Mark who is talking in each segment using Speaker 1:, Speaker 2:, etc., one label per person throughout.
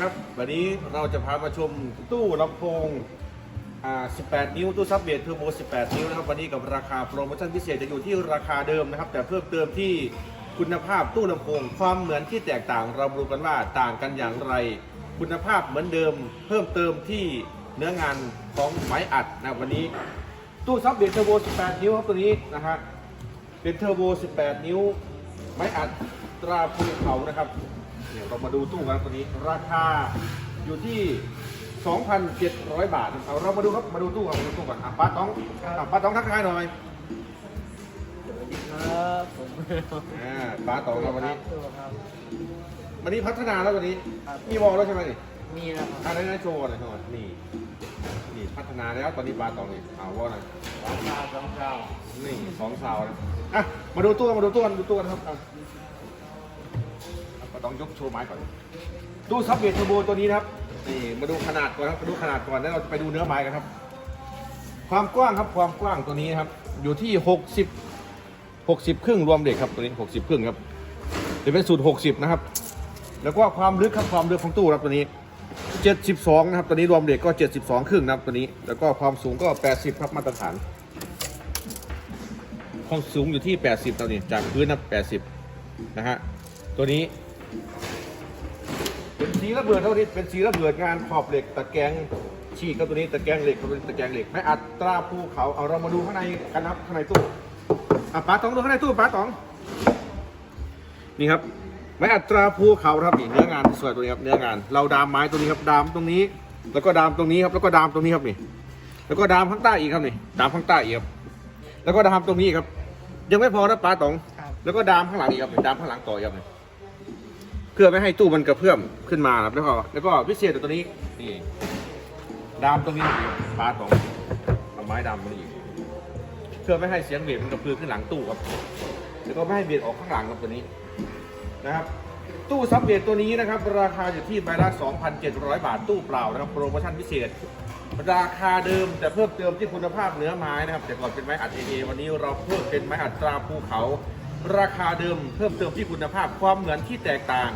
Speaker 1: ครับ วันนี้เราจะพามาชมตู้ลำโพง 18 นิ้ว ตู้ซับเบสเทอร์โบ 18 นิ้วนะครับ วันนี้กับราคาโปรโมชั่นพิเศษจะอยู่ที่ราคาเดิมนะครับ แต่เพิ่มเติมที่คุณภาพตู้ลำโพง ความเหมือนที่แตกต่าง เรามาดูกันว่าต่างกันอย่างไร คุณภาพเหมือนเดิม เพิ่มเติมที่เนื้องานของไม้อัดนะวันนี้ ตู้ซับเบสเทอร์โบ 18 นิ้วครับตัวนี้นะฮะเป็นเทอร์โบ 18 นิ้ว ไม้อัดตราภูเขานะครับ เนี่ยเรามาดูตู้กันตัวนี้ราคาอยู่ที่ 2,700 บาทนะครับเรามาดูครับมาดูตู้กันมาดูตู้กันอะป้าต้องอะป้าต้องทักทายหน่อย
Speaker 2: สวัสดีครับผม
Speaker 1: อ่าป้าต้องเราวันนี้
Speaker 2: ตัวครับ
Speaker 1: วันนี้พัฒนาแล้ววันนี้
Speaker 2: ครับ
Speaker 1: มีวอลแล้วใช่ไหมนี่
Speaker 2: มีนะครับ
Speaker 1: อ่าได้ได้โชว์หน่อยโชว์หน่อยนี่นี่พัฒนาแล้วตอนนี้ป้าต้องนี่เอาวอลหน่อย
Speaker 2: ราคาสองเก้า
Speaker 1: นี่สองสาวนะอะมาดูตู้กันมาดูตู้กันดูตู้กันครับอะ ก็ต้องยกโชว์ไม้ก่อน ตู้ซับเบทเทอร์โบตัวนี้นะครับนี่มาดูขนาดก่อนครับมาดูขนาดก่อนแล้วเราจะไปดูเนื้อไม้กันครับ ความกว้างครับความกว้างตัวนี้ครับ อยู่ที่ 60 60 ครึ่งรวมเด็กครับตัวนี้ 60 ครึ่งครับเดี๋ยวเป็นสูตร 60 นะครับ แล้วก็ความลึกครับความลึกของตู้ครับตัวนี้ 72 นะครับตัวนี้รวมเด็กก็ 72 ครึ่งนะครับตัวนี้ แล้วก็ความสูงก็ 80 ครับมาตรฐานความสูงอยู่ที่ 80 ตัวนี้ จากพื้นนะ80 นะฮะ ตัวนี้ เป็นสีระเบิดเท่านี้เป็นสีระเบิดงานขอบเหล็กตะแกรงฉีกครับตัวนี้ตะแกรงเหล็กครับตัวนี้ตะแกรงเหล็กไม่อัดตราภูเขาเอาเรามาดูข้างในกันนะครับข้างในตู้อะป้าตองดูข้างในตู้ป้าตองนี่ครับไม่อัดตราภูเขาครับนี่เนื้องานสวยตัวนี้ครับเนื้องาน เราดามไม้ตัวนี้ครับดามตรงนี้ แล้วก็ดามตรงนี้ครับแล้วก็ดามตรงนี้ครับนี่ แล้วก็ดามข้างใต้อีกครับนี่ดามข้างใต้อีกครับแล้วก็ดามตรงนี้ครับ ยังไม่พอนะป้าตอง
Speaker 2: ครับ
Speaker 1: แล้วก็ดามข้างหลังอีกครับดามข้างหลังต่ออีกครับนี่ เพื่อไม่ให้ตู้มันกระเพื่อมขึ้นมาครับแล้วก็แล้วก็พิเศษตัวนี้นี่ดามตรงนี้ป้าตองเอาไม้ดามตรงนี้อีกเพื่อไม่ให้เสียงเบสมันกระเพื่อขึ้นหลังตู้ครับ แล้วก็ไม่ให้เบียดออกข้างหลังครับตัวนี้นะครับ ตู้ซับเบียดตัวนี้นะครับ ราคาอยู่ที่ใบละ 2,700 บาทตู้เปล่านะครับโปรโมชั่นพิเศษ ราคาเดิมแต่เพิ่มเติมที่คุณภาพเนื้อไม้นะครับ แต่ก่อนเป็นไม้อัดเอเอวันนี้เราเพิ่มเป็นไม้อัดตราภูเขา ราคาเดิมเพิ่มเติมที่คุณภาพความเหมือนที่แตกต่าง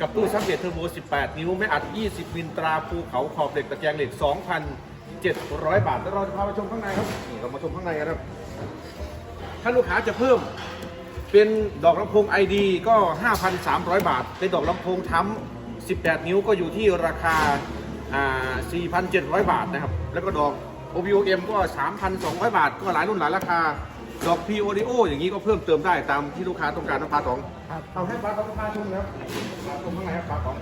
Speaker 1: กับตู้ซับเบียดเทอร์โบ 18 นิ้ว ไม้อัด 20 มิลตราภูเขาขอบเหล็กตะแกรงเหล็ก 2,700 บาท แล้วเราจะพาไปชมข้างในครับ นี่เรามาชมข้างในกันครับ ถ้าลูกค้าจะเพิ่มเป็นดอกลำโพง ID ก็ 5,300 บาท เป็นดอกลำโพงทั้ม18 นิ้วก็อยู่ที่ราคาอ่า4,700 บาทนะครับ แล้วก็ดอก OBOM ก็ 3,200 บาท ก็หลายรุ่นหลายราคา ดอก PODO อย่างนี้ก็เพิ่มเติมได้ตามที่ลูกค้าต้องการนะปลาตอง
Speaker 2: ครับ
Speaker 1: เอาให้ปลาตองพาชมนะครับปลาชมข้างในครับปลาตอง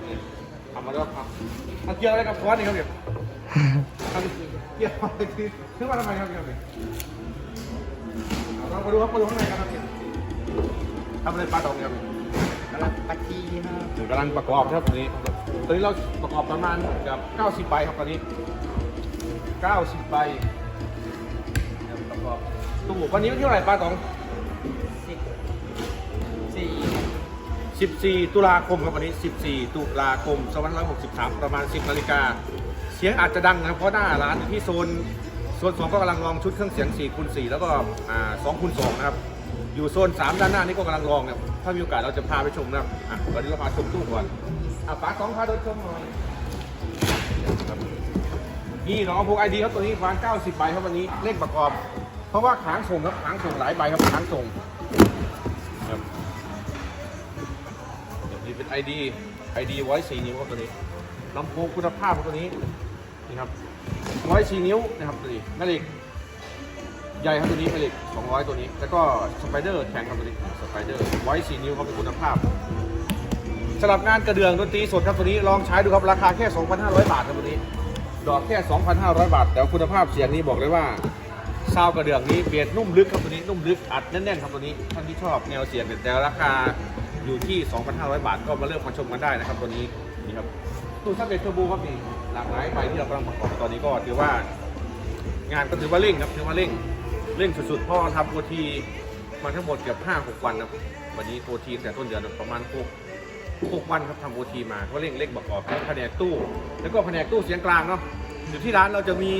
Speaker 1: ทำมาแล้วครับเอาเกี่ยวอะไรกับฟอนนี่ครับเนี่ยเอาเกี่ยวอะไรคือซื้อมาทำไมครับเนี่ยเอาเรามาดูครับมาดูข้างในกันครับเนี่ยทำอะไรปลาตองเนี่ยครับ
Speaker 2: กระลับปัจจีครับ
Speaker 1: อยู่กำลังประกอบครับตอนนี้ตอนนี้เราประกอบประมาณเกือบ90ใบครับตอนนี้ 90ใบเนี่ยประกอบ ตู้วันนี้วันที่เท่าไหร่ป้าตอง
Speaker 2: สิบสี่
Speaker 1: 14 ตุลาคมครับวันนี้ 14 ตุลาคม2563 ประมาณ 10นาฬิกา เสียงอาจจะดังนะครับ เพราะหน้าร้านอยู่ที่โซน โซน 2 ก็กำลังลองชุดเครื่องเสียง4คูณ4แล้วก็อ่า2คูณ2นะครับ อยู่โซน 3 ด้านหน้านี่ก็กำลังลองนะครับ ถ้ามีโอกาสเราจะพาไปชมนะครับอะวันนี้เราพาชมตู้ก่อนอะป้าสองพาเดินชมหน่อยครับนี่น้องพวกไอดีครับตัวนี้ประมาณ90ใบครับวันนี้เลขประกอบเพ ราะว่าขางส่งครับขางส่งหลายใบครับขางส่งครับนี่เป็น ID ID ไว้4นิ้วครับตัวนี้ลำโพงคุณภาพครับตัวนี้นี่ครับไว้4นิ้วนะครับตัวนี้แม่เหล็กใหญ่ครับตัวนี้แม่เหล็ก200ตัวนี้ แล้วก็สไปเดอร์แข็งครับตัวนี้สไปเดอร์ไว้4นิ้วครับเป็นคุณภาพสำหรับงานกระเดื่องดนตรีสดครับตัวนี้ลองใช้ดูครับราคาแค่ 2,500 บาทครับตัวนี้ ดอกแค่ 2,500 บาท แต่คุณภาพเสียงนี้บอกเลยว่า ซาวกระเดื่องนี้เบียดนุ่มลึกครับตัวนี้นุ่มลึกอัดแน่นๆครับตัวนี้ท่านที่ชอบแนวเสียงแต่ราคาอยู่ที่ 2,500 บาทก็มาเลือกมาชมกันได้นะครับตัวนี้นี่ครับตู้ซับเบทเทอร์โบครับนี่หลากหลายใบที่เรากำลังประกอบตอนนี้ก็ถือว่างานก็ถือว่าเร่งครับถือว่าเร่งเร่งสุดๆเพราะทำโอทีมาทั้งหมดเกือบ5-6 วันครับวันนี้โอทีแต่ต้นเดือนประมาณ6 6วันครับทำโอทีมาก็เร่งเร่งประกอบทั้งแผนกตู้ แล้วก็แผนกตู้เสียงกลางเนาะอยู่ที่ร้านเราจะมี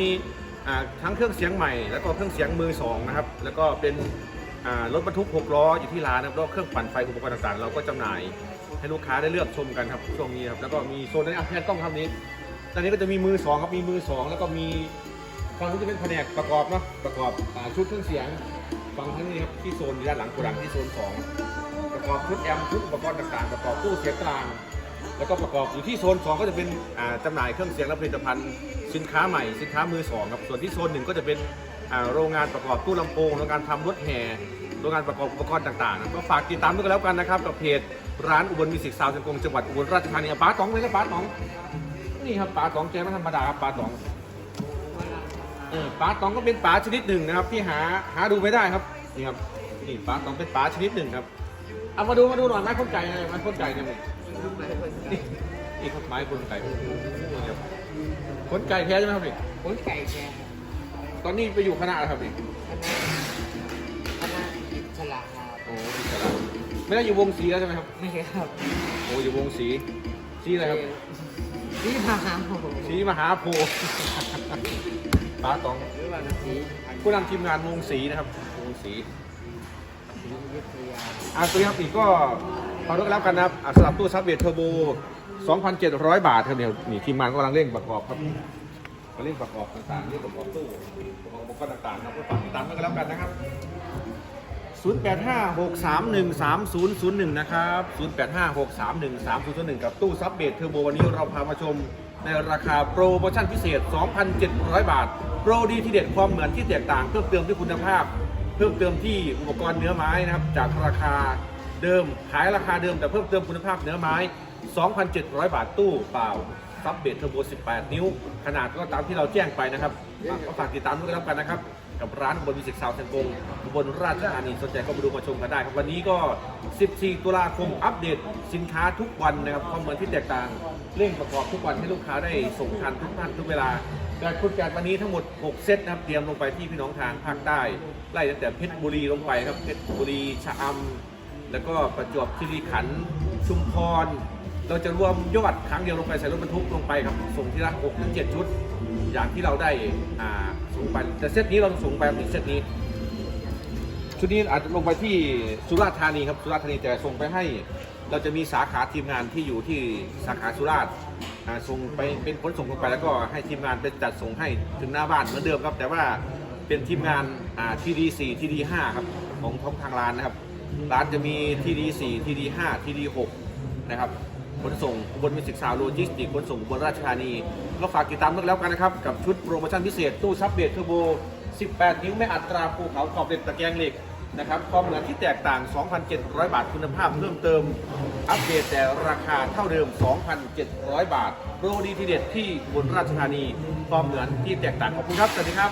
Speaker 1: ทั้งเครื่องเสียงใหม่แล้วก็เครื่องเสียงมือสองนะครับแล้วก็เป็นรถบรรทุก6ล้ออยู่ที่ร้านนะครับแล้วเครื่องปั่นไฟอุปกรณ์ต่างๆ เราก็จำหน่ายให้ลูกค้าได้เลือกชมกันครับช่วงนี้ครับแล้วก็มีโซนนี้อะแพนต้องทำนี้ตอนนี้ก็จะมีมือสองครับมีมือสองแล้วก็มีฝั่งนู้นจะเป็นแผนกประกอบเนาะประกอบอชุดเครื่องเสียงฝั่งทั้งนี้ครับที่โซนด้านหลังโกดังที่โซนสองประกอบชุดแอมป์ชุดอุปกรณ์ต่างๆ ประกอบตู้เสียงกลาง แล้วก็ประกอบอยู่ที่โซน 2 ก็จะเป็นอ่าจำหน่ายเครื่องเสียงและผลิตภัณฑ์สินค้าใหม่สินค้ามือสองครับส่วนที่โซนหนึ่งก็จะเป็นอ่าโรงงานประกอบตู้ลำโพงโรงงานทำรถแห่โรงงานประกอบอุปกรณ์ต่างๆนะก็ฝากติดตามด้วยกันแล้วกันนะครับกับเพจร้านอุบลมิวสิกซาวด์จังกงจังหวัดอุบลราชธานีอะป้าตองเลยนะป้าตองนี่ครับป้าตองแกไม่ธรรมดาครับป้าตองเออป้าตองก็เป็นป้าชนิดหนึ่งนะครับ ที่หาหาดูไม่ได้ครับนี่ครับนี่ป้าตองเป็นป้าชนิดหนึ่งครับเอามาดูมาดูหน่อยไม้ข้นไก่ไงไม้ข้นไก่เนี่ย มึง
Speaker 2: ลูกไหนคน
Speaker 1: นี่นี่ครับไม้คนไก่คนไก่แท้ใช่ไหมครับนี่
Speaker 2: คนไก่แก
Speaker 1: ตอนนี้ไปอยู่คณะอะไรครับนี่
Speaker 2: คณะอิสระครับ
Speaker 1: โอ้อิสระไม่ได้อยู่วงสีแล้วใช่ไหมครับ
Speaker 2: ไม่ครับ
Speaker 1: โอ้อยู่วงสีสีอะไรครับ
Speaker 2: นี่พาหาผม
Speaker 1: สีมหาโพธิ์ป้าตอง
Speaker 2: หรือว่าสี
Speaker 1: ผู้นำทีมงานวงสีนะครับวงสี
Speaker 2: วิทยา
Speaker 1: อะตัวนี้ครับอีกก็ขอรบแล้วกันนะครับอะสำหรับตู้ซับเบทเทอร์โบ 2,700 บาทครับเนี่ยนี่ทีมงานกำลังเร่งประกอบครับกำลังเร่งประกอบต่างๆเร่งประกอบตู้ประกอบอุปกรณ์ต่างๆนะครับก็ฝากติดตามกันแล้วกันนะครับ 0856313001 นะครับ 0856313001 กับตู้ซับเบทเทอร์โบวันนี้เราพามาชมในราคาโปรโมชั่นพิเศษ 2,700 บาท โปรดีที่เด็ดความเหมือนที่แตกต่างเพิ่มเติมที่คุณภาพ เพิ่มเติมที่อุปกรณ์เนื้อไม้นะครับ จากราคาเดิมขายราคาเดิมแต่เพิ่มเติมคุณภาพเนื้อไม้ 2,700 บาทตู้เปล่าซับเบทเทอร์โบ 18 นิ้ว ขนาดก็ตามที่เราแจ้งไปนะครับก็ฝากติดตามด้วยกันแล้วกันนะครับ กับร้านบนมิสิกซาวเซนกงบนราชธานีสนใจก็มาดูมาชมกันได้ครับ วันนี้ก็ 14 ตุลาคมอัปเดตสินค้าทุกวันนะครับความเหมือนที่แตกต่างเร่งประกอบทุกวันให้ลูกค้าได้ส่งทันทุกท่านทุกเวลาการคุณการวันนี้ทั้งหมด 6 เซตนะครับเตรียมลงไปที่พี่น้องทางภาคใต้ไล่ตั้งแต่เพชรบุรีลงไปครับเพชรบุรีชะอำแล้วก็ประจวบคีรีขันธ์ชุมพร เราจะรวมยอดครั้งเดียวลงไปใส่รถบรรทุกลงไปครับ ส่งที่ละ6ถึง7ชุด อย่างที่เราได้อ่าส่งไปแต่เซตนี้เราส่งไปอีกเซตนี้ ชุดนี้อาจจะลงไปที่สุราษฎร์ธานีครับสุราษฎร์ธานีแต่ส่งไปให้ เราจะมีสาขาทีมงานที่อยู่ที่สาขาสุราษฎร์อ่าส่งไปเป็นขนส่งลงไปแล้วก็ให้ทีมงานไปจัดส่งให้ถึงหน้าบ้านเหมือนเดิมครับ แต่ว่าเป็นทีมงานอ่าทีดีสี่ทีดีห้าครับของท้องทางร้านนะครับ ร้านจะมีทีดีสี่ทีดีห้าทีดีหกนะครับ ขนส่งอุบลมิสิกซาวโลจิสติกขนส่งอุบลราชธานีก็ฝากติดตามด้วยแล้วกันนะครับ กับชุดโปรโมชั่นพิเศษ ตู้ซับเบทเทอร์โบ 18 นิ้วไม่อัตราภูเขาขอบเหล็กตะแกรงเหล็กนะครับความเหมือนที่แตกต่าง 2,700 บาทคุณภาพเพิ่มเติม อัปเดตแต่ราคาเท่าเดิม 2,700 บาทโปรดีทีเด็ดที่บนราชธานีความเหมือนที่แตกต่างขอบคุณครับสวัสดีครับ